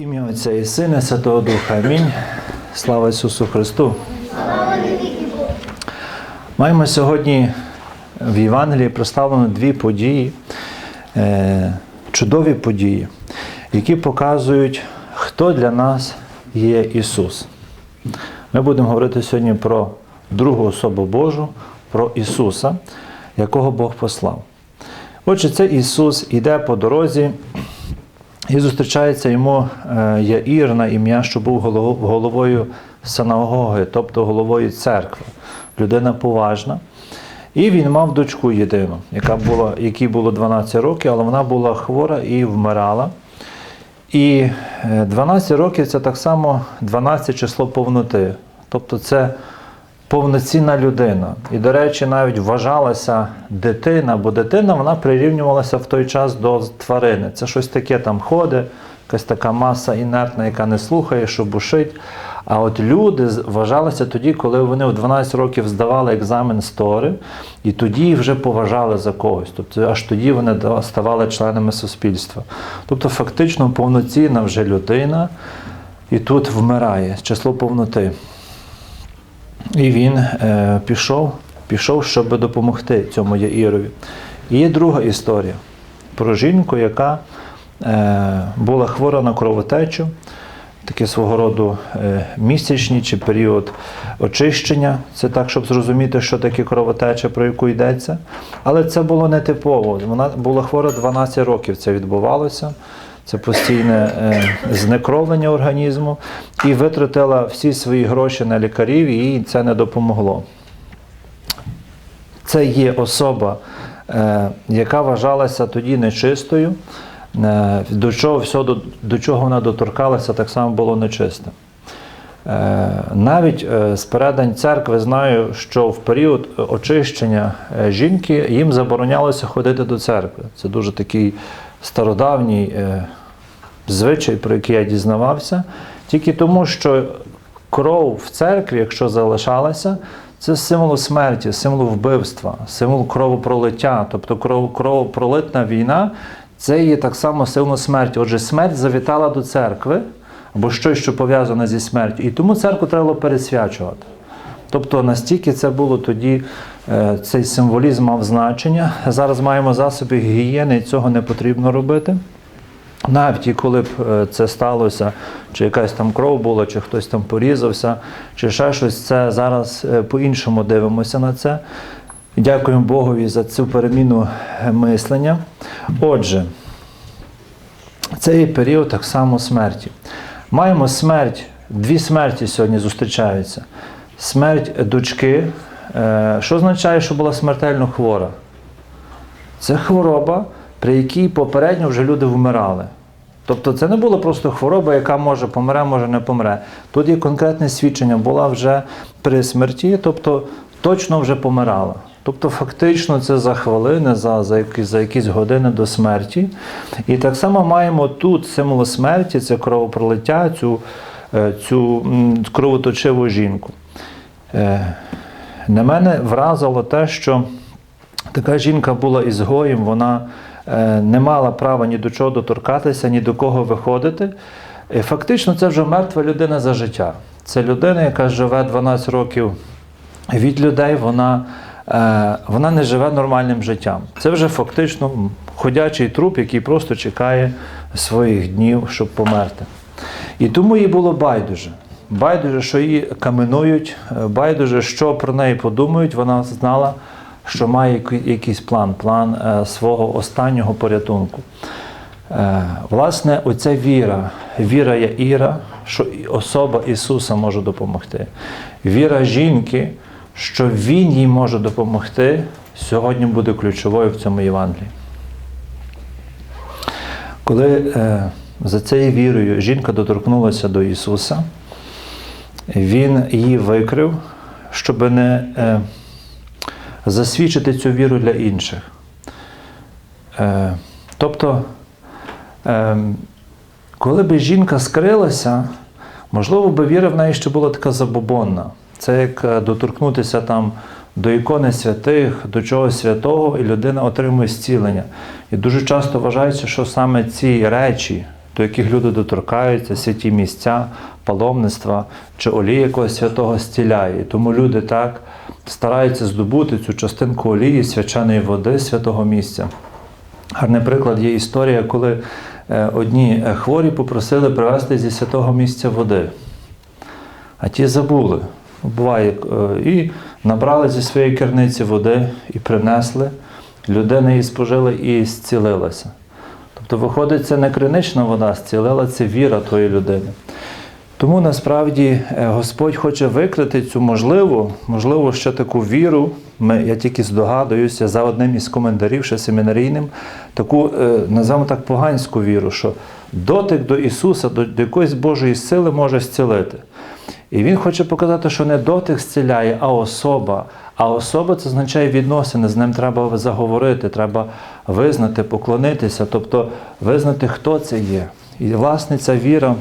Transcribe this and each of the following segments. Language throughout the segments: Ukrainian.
Ім'я Отця і Сина, Святого Духа. Амінь. Слава Ісусу Христу. Маємо сьогодні в Євангелії представлено дві події, е, чудові події, які показують, хто для нас є Ісус. Ми будемо говорити сьогодні про другу особу Божу, про Ісуса, якого Бог послав. Отже, це Ісус іде по дорозі. І зустрічається йому е, Яїр на ім'я, що був головою синагоги, тобто головою церкви. Людина поважна. І він мав дочку єдину, яка була, якій було 12 років, але вона була хвора і вмирала. І е, 12 років це так само 12 число повноти. Тобто це повноцінна людина. І, до речі, навіть вважалася дитина, бо дитина вона прирівнювалася в той час до тварини. Це щось таке там ходить, якась така маса інертна, яка не слухає, що бушить. А от люди вважалися тоді, коли вони в 12 років здавали екзамен з Тори, і тоді вже поважали за когось. Тобто аж тоді вони ставали членами суспільства. Тобто, фактично повноцінна вже людина і тут вмирає число повноти. І він е, пішов, пішов, щоб допомогти цьому Яїрові. І є друга історія про жінку, яка е, була хвора на кровотечу, таке свого роду е, місячні чи період очищення. Це так, щоб зрозуміти, що таке кровотеча, про яку йдеться. Але це було не типово. Вона була хвора 12 років. Це відбувалося. Це постійне е, знекровлення організму, і витратила всі свої гроші на лікарів, і їй це не допомогло. Це є особа, е, яка вважалася тоді нечистою, е, до чого, все, до, до чого вона доторкалася, так само було нечисте. Е, Навіть з передань церкви знаю, що в період очищення жінки їм заборонялося ходити до церкви. Це дуже такий стародавній звичай, про який я дізнавався, тільки тому, що кров в церкві, якщо залишалася, це символ смерті, символ вбивства, символ кровопролиття, тобто кров, кровопролитна війна це є так само символ смерті. Отже, смерть завітала до церкви або щось, що пов'язане зі смертю, і тому церкву треба було пересвячувати. Тобто настільки це було тоді, е, цей символізм мав значення. Зараз маємо засоби гігієни, і цього не потрібно робити. Навіть і коли б е, це сталося, чи якась там кров була, чи хтось там порізався, чи ще щось, це зараз е, по-іншому дивимося на це. Дякуємо Богові за цю переміну е, мислення. Отже, це є період так само смерті. Маємо смерть, дві смерті сьогодні зустрічаються. Смерть дочки, що означає, що була смертельно хвора. Це хвороба, при якій попередньо вже люди вмирали. Тобто це не була просто хвороба, яка може помре, може не помре. Тут є конкретне свідчення, була вже при смерті, тобто точно вже помирала. Тобто, фактично, це за хвилини, за, за, якісь, за якісь години до смерті. І так само маємо тут символ смерті, це кровопролиття, цю, е, цю кровоточиву жінку. Е, На мене вразило те, що така жінка була ізгоєм, вона не мала права ні до чого доторкатися, ні до кого виходити. І фактично, це вже мертва людина за життя. Це людина, яка живе 12 років від людей, вона, е, вона не живе нормальним життям. Це вже фактично ходячий труп, який просто чекає своїх днів, щоб померти. І тому їй було байдуже. Байдуже, що її каменують, е, байдуже, що про неї подумають. Вона знала, що має якийсь план, план е, свого останнього порятунку. Е, Власне, оця віра, віра Яїра, що особа Ісуса може допомогти. Віра жінки, що Він їй може допомогти, сьогодні буде ключовою в цьому Євангелії. Коли е, за цією вірою жінка доторкнулася до Ісуса, Він її викрив, щоб не засвідчити цю віру для інших. Е, тобто, е, коли б жінка скрилася, можливо, би віра в неї ще була така забобонна. Це як е, доторкнутися там до ікони святих, до чогось святого, і людина отримує зцілення. І дуже часто вважається, що саме ці речі, до яких люди доторкаються, святі місця, паломництва чи олії якогось святого зціляє. І тому люди так стараються здобути цю частинку олії, свяченої води святого місця. Гарний приклад є історія, коли е, одні е, хворі попросили привезти зі святого місця води, а ті забули. Буває, е, і набрали зі своєї керниці води і принесли. Людина її спожила і зцілилася. Тобто, виходить, це не кринична вода зцілила, це віра тої людини. Тому насправді е, Господь хоче викрити цю можливу, можливо, ще таку віру. Ми, я тільки здогадуюся за одним із коментарів, ще семінарійним, таку, е, називаємо так, поганську віру, що дотик до Ісуса, до, до якоїсь Божої сили може зцілити. І Він хоче показати, що не дотик зціляє, а особа. А особа це означає відносини, з ним треба заговорити, треба визнати, поклонитися, тобто визнати, хто це є. І власне ця віра.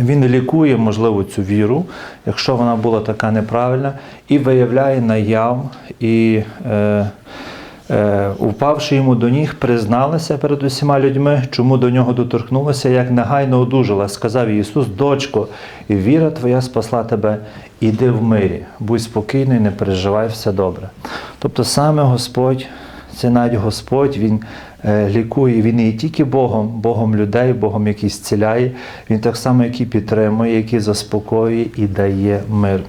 Він лікує, можливо, цю віру, якщо вона була така неправильна, і виявляє наяв, і, е, е, упавши йому до ніг, призналася перед усіма людьми, чому до нього доторкнулася, як негайно одужала. Сказав Ісус, дочко, віра твоя спасла тебе, іди в мирі, будь спокійний, не переживай, все добре. Тобто саме Господь це навіть Господь, Він е, лікує, Він не тільки Богом, Богом людей, Богом, який зціляє, Він так само, який підтримує, який заспокоює і дає мир.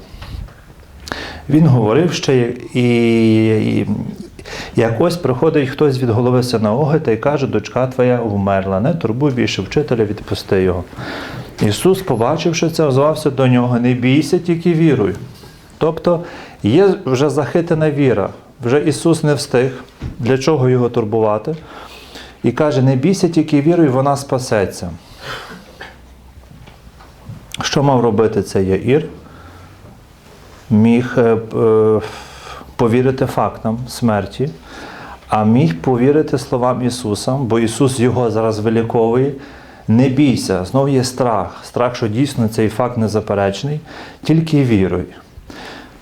Він говорив ще, і, і як ось приходить хтось від голови синагоги та й каже, дочка твоя вмерла, не турбуй більше вчителя, відпусти його. Ісус, побачивши це, озвався до нього, не бійся, тільки віруй. Тобто є вже захитана віра, вже Ісус не встиг, для чого його турбувати. І каже: не бійся, тільки віруй, вона спасеться. Що мав робити цей Яїр? Міг е, е, повірити фактам смерті, а міг повірити словам Ісуса, бо Ісус його зараз виліковує. Не бійся, знову є страх. Страх, що дійсно цей факт незаперечний, тільки віруй.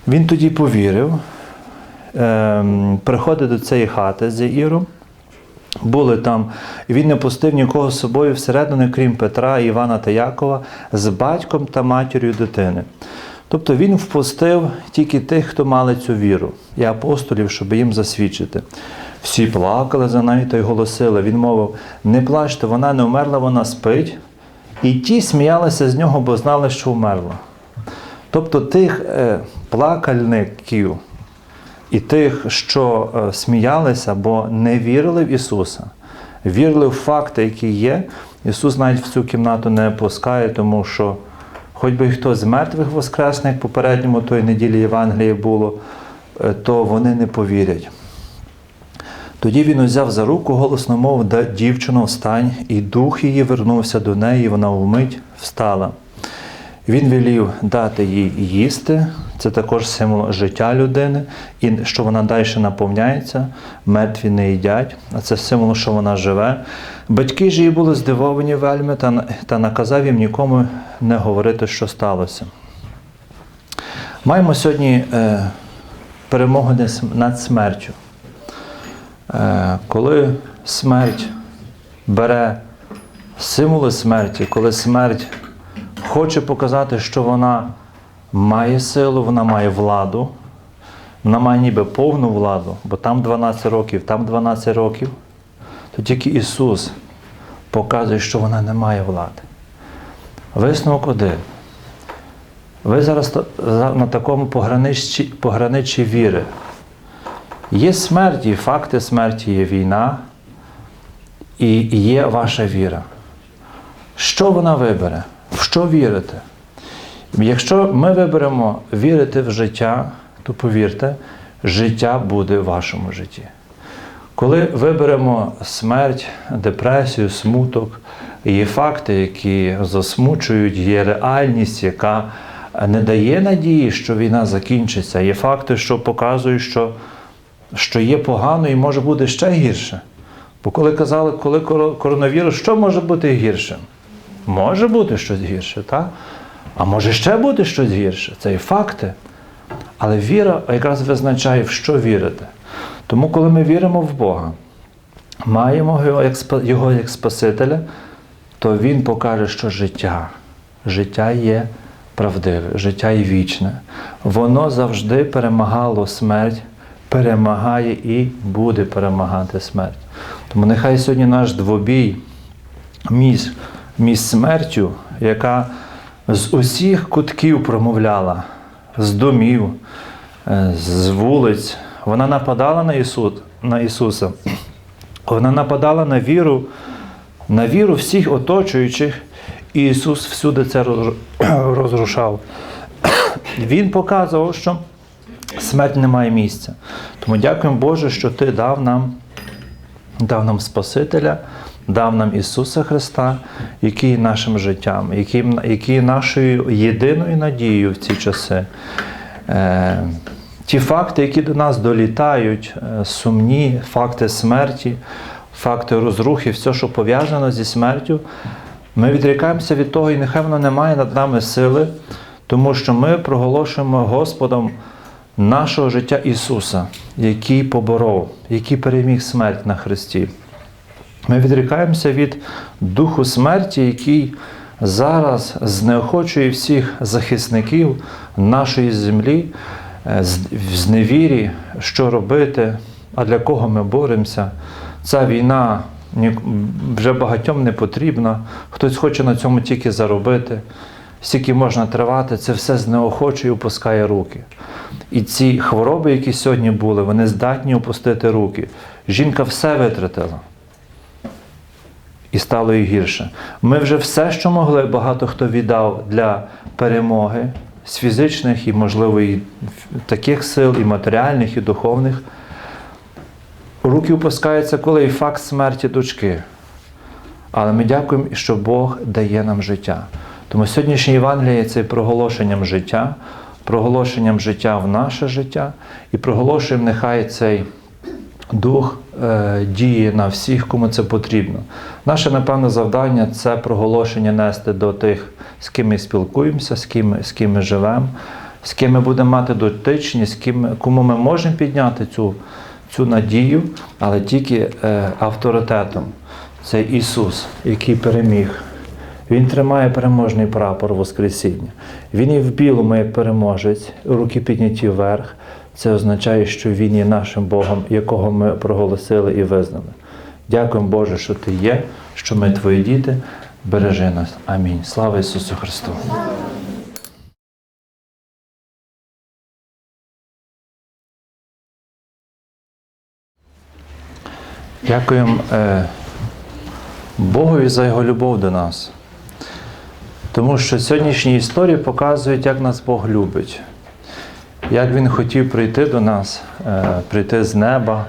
Він тоді повірив, приходить до цієї хати з Яїром. Були там, і він не пустив нікого з собою всередину, крім Петра, Івана та Якова, з батьком та матір'ю дитини. Тобто він впустив тільки тих, хто мали цю віру, і апостолів, щоб їм засвідчити. Всі плакали за нею та й голосили. Він мовив: не плачте, вона не вмерла, вона спить. І ті сміялися з нього, бо знали, що вмерла. Тобто тих е, плакальників і тих, що е, сміялися, бо не вірили в Ісуса, вірили в факти, які є. Ісус навіть в цю кімнату не пускає, тому що хоч би хто з мертвих воскресне, як попередньому тої неділі Євангелії було, е, то вони не повірять. Тоді він узяв за руку голосно мов, да дівчино, встань, і дух її вернувся до неї, і вона вмить встала. Він велів дати їй їсти, це також символ життя людини, і що вона далі наповняється, мертві не їдять, а це символ, що вона живе. Батьки ж її були здивовані вельми та, та наказав їм нікому не говорити, що сталося. Маємо сьогодні е, перемогу над смертю. Е, коли смерть бере символи смерті, коли смерть хоче показати, що вона має силу, вона має владу, вона має ніби повну владу, бо там 12 років, там 12 років, то тільки Ісус показує, що вона не має влади. Висновок один. Ви зараз на такому пограничі, пограничі віри. Є смерть, і факти смерті, є війна, і є ваша віра. Що вона вибере? В що вірите? Якщо ми виберемо вірити в життя, то повірте, життя буде в вашому житті. Коли виберемо смерть, депресію, смуток, є факти, які засмучують, є реальність, яка не дає надії, що війна закінчиться, є факти, що показують, що що є погано і може бути ще гірше. Бо коли казали, коли коронавірус, що може бути гіршим? Може бути щось гірше, так? А може ще бути щось гірше. Це і факти. Але віра якраз визначає, в що вірити. Тому, коли ми віримо в Бога, маємо його як, його як Спасителя, то Він покаже, що життя, життя є правдиве, життя є вічне. Воно завжди перемагало смерть, перемагає і буде перемагати смерть. Тому нехай сьогодні наш двобій між, між смертю, яка з усіх кутків промовляла, з домів, е, з вулиць, вона нападала на, Ісус, на Ісуса. Вона нападала на віру, на віру всіх оточуючих, і Ісус всюди це розрушав. Він показував, що смерть не має місця. Тому дякуємо Боже, що Ти дав нам, дав нам Спасителя, дав нам Ісуса Христа, який є нашим життям, який, який є нашою єдиною надією в ці часи. Е, ті факти, які до нас долітають, е, сумні, факти смерті, факти розрухи, все, що пов'язано зі смертю, ми відрікаємося від того, і нехай воно не має над нами сили, тому що ми проголошуємо Господом нашого життя Ісуса, який поборов, який переміг смерть на Христі. Ми відрікаємося від духу смерті, який зараз знеохочує всіх захисників нашої землі е, в зневірі, що робити, а для кого ми боремося. Ця війна вже багатьом не потрібна, хтось хоче на цьому тільки заробити. Скільки можна тривати, це все знеохочує і опускає руки. І ці хвороби, які сьогодні були, вони здатні опустити руки. Жінка все витратила і стало і гірше. Ми вже все, що могли, багато хто віддав для перемоги з фізичних і, можливо, і таких сил, і матеріальних, і духовних. Руки опускаються, коли і факт смерті дочки. Але ми дякуємо, що Бог дає нам життя. Тому сьогоднішнє Євангеліє це проголошенням життя, проголошенням життя в наше життя і проголошуємо нехай цей дух е, діє на всіх, кому це потрібно. Наше, напевно, завдання це проголошення нести до тих, з ким ми спілкуємося, з ким, з ким ми живемо, з ким ми будемо мати дотичність, з ким, кому ми можемо підняти цю, цю надію, але тільки е, авторитетом. Це Ісус, який переміг. Він тримає переможний прапор Воскресіння. Він і в білому, як переможець, руки підняті вверх. Це означає, що Він є нашим Богом, якого ми проголосили і визнали. Дякуємо, Боже, що Ти є, що ми Твої діти. Бережи нас. Амінь. Слава Ісусу Христу! Дякуємо е, Богові за Його любов до нас. Тому що сьогоднішні історії показують, як нас Бог любить, як Він хотів прийти до нас, е, прийти з неба,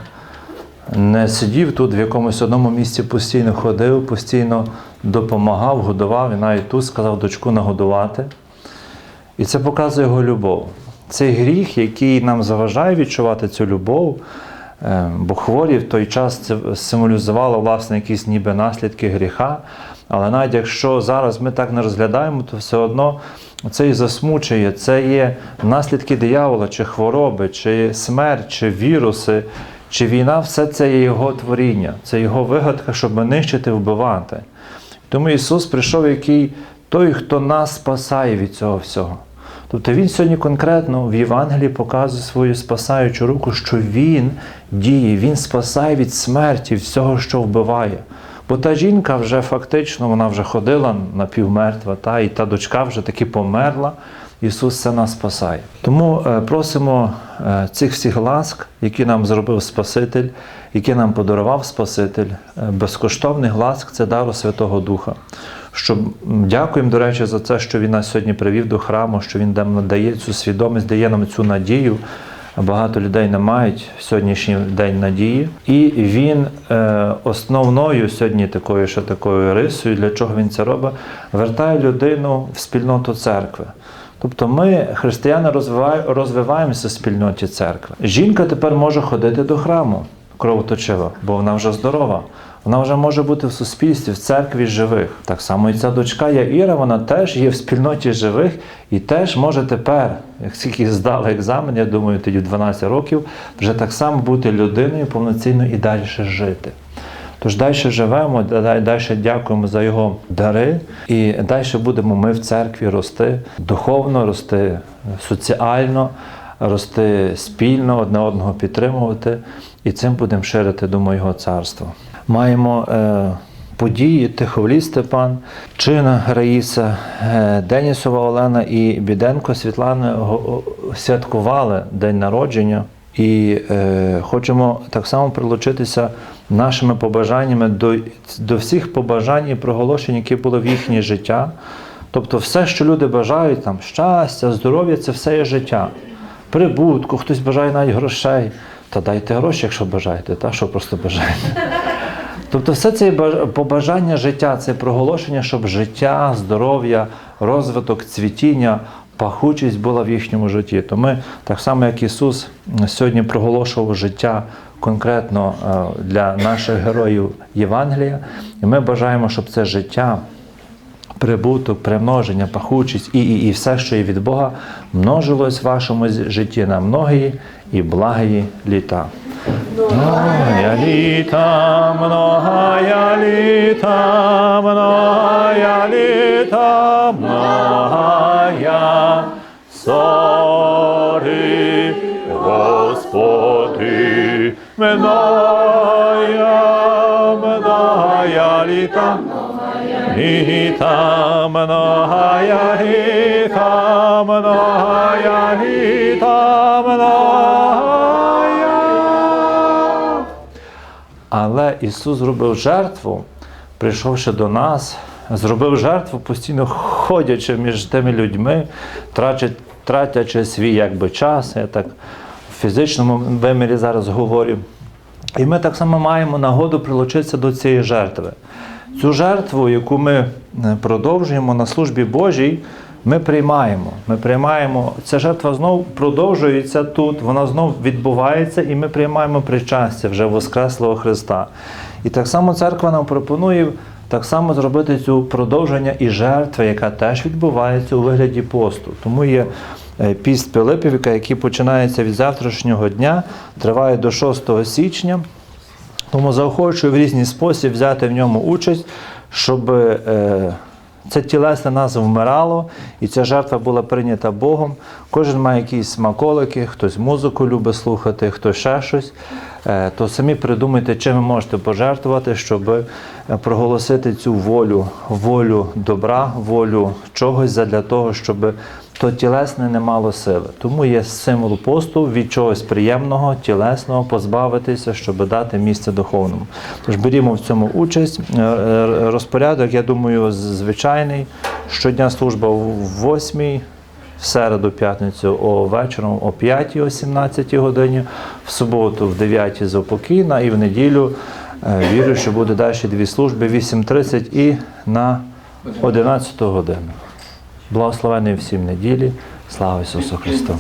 не сидів тут в якомусь одному місці, постійно ходив, постійно допомагав, годував і навіть тут сказав дочку нагодувати. І це показує його любов. Цей гріх, який нам заважає відчувати цю любов, е, бо хворі в той час це символізувало власне якісь ніби наслідки гріха. Але навіть якщо зараз ми так не розглядаємо, то все одно це і засмучує, це є наслідки диявола, чи хвороби, чи смерть, чи віруси, чи війна, все це є його творіння, це його вигадка, щоб нищити, вбивати. Тому Ісус прийшов, який той, хто нас спасає від цього всього. Тобто Він сьогодні конкретно в Євангелії показує свою спасаючу руку, що Він діє, Він спасає від смерті, всього, що вбиває. Бо та жінка вже фактично вона вже ходила напівмертва, та, і та дочка вже таки померла. Ісус це нас спасає. Тому е, просимо е, цих всіх ласк, які нам зробив Спаситель, які нам подарував Спаситель, е, безкоштовних ласк це дару Святого Духа. Щоб дякуємо, до речі, за це, що Він нас сьогодні привів до храму, що Він дає цю свідомість, дає нам цю надію. Багато людей не мають в сьогоднішній день надії. І він е, основною сьогодні такою ще такою рисою, для чого він це робить, вертає людину в спільноту церкви. Тобто ми, християни, розвиває- розвиваємося в спільноті церкви. Жінка тепер може ходити до храму кровоточива, бо вона вже здорова. Вона вже може бути в суспільстві, в церкві живих. Так само і ця дочка Яїра, вона теж є в спільноті живих і теж може тепер, як тільки здала екзамен, я думаю, тоді 12 років, вже так само бути людиною повноцінно і далі жити. Тож далі живемо, далі дякуємо за його дари, і далі будемо ми в церкві рости, духовно рости, соціально, рости спільно, одне одного підтримувати, і цим будемо ширити, думаю, його царство. Маємо е, події Тиховлі Степан, Чина Раїса, е, Денісова Олена і Біденко Світлана святкували день народження. І е, хочемо так само прилучитися нашими побажаннями до, до всіх побажань і проголошень, які були в їхнє життя. Тобто, все, що люди бажають, там щастя, здоров'я це все є життя. Прибутку, хтось бажає навіть грошей. Та дайте гроші, якщо бажаєте, та що просто бажаєте. Тобто, все це баж- побажання життя, це проголошення, щоб життя, здоров'я, розвиток, цвітіння, пахучість була в їхньому житті. То ми, так само як Ісус сьогодні проголошував життя конкретно е, для наших героїв Євангелія, і ми бажаємо, щоб це життя прибуток, примноження, пахучість і, і, і все, що є від Бога, множилось в вашому житті на многії і благі літа. Многая літа, многая літа, многая літа, многая сори, Господи, многая, многая літа, Літа, многая літа, многая літа, Але Ісус зробив жертву, прийшовши до нас, зробив жертву, постійно ходячи між тими людьми, тратячи, свій якби, час. Я так в фізичному вимірі зараз говорю. І ми так само маємо нагоду прилучитися до цієї жертви. Цю жертву, яку ми е, продовжуємо на службі Божій, ми приймаємо. Ми приймаємо. Ця жертва знову продовжується тут, вона знову відбувається, і ми приймаємо причастя вже Воскреслого Христа. І так само церква нам пропонує так само зробити цю продовження і жертви, яка теж відбувається у вигляді посту. Тому є е, піст Пилипівка, який починається від завтрашнього дня, триває до 6 січня. Тому заохочую в різний спосіб взяти в ньому участь, щоб е, це тілесне нас вмирало, і ця жертва була прийнята Богом. Кожен має якісь смаколики, хтось музику любить слухати, хтось ще щось. Е, то самі придумайте, чим ви можете пожертвувати, щоб е, проголосити цю волю, волю добра, волю чогось задля того, щоб то тілесне не мало сили. Тому є символ посту від чогось приємного, тілесного позбавитися, щоб дати місце духовному. Тож берімо в цьому участь. Е, е, Розпорядок, я думаю, звичайний. Щодня служба в 8 в середу, п'ятницю о вечором о 5 о 17 годині, в суботу в 9 заупокійна і в неділю е, вірю, що буде далі дві служби 8.30 і на 11 годину. Благословений всім неділі. Слава Ісусу Христу!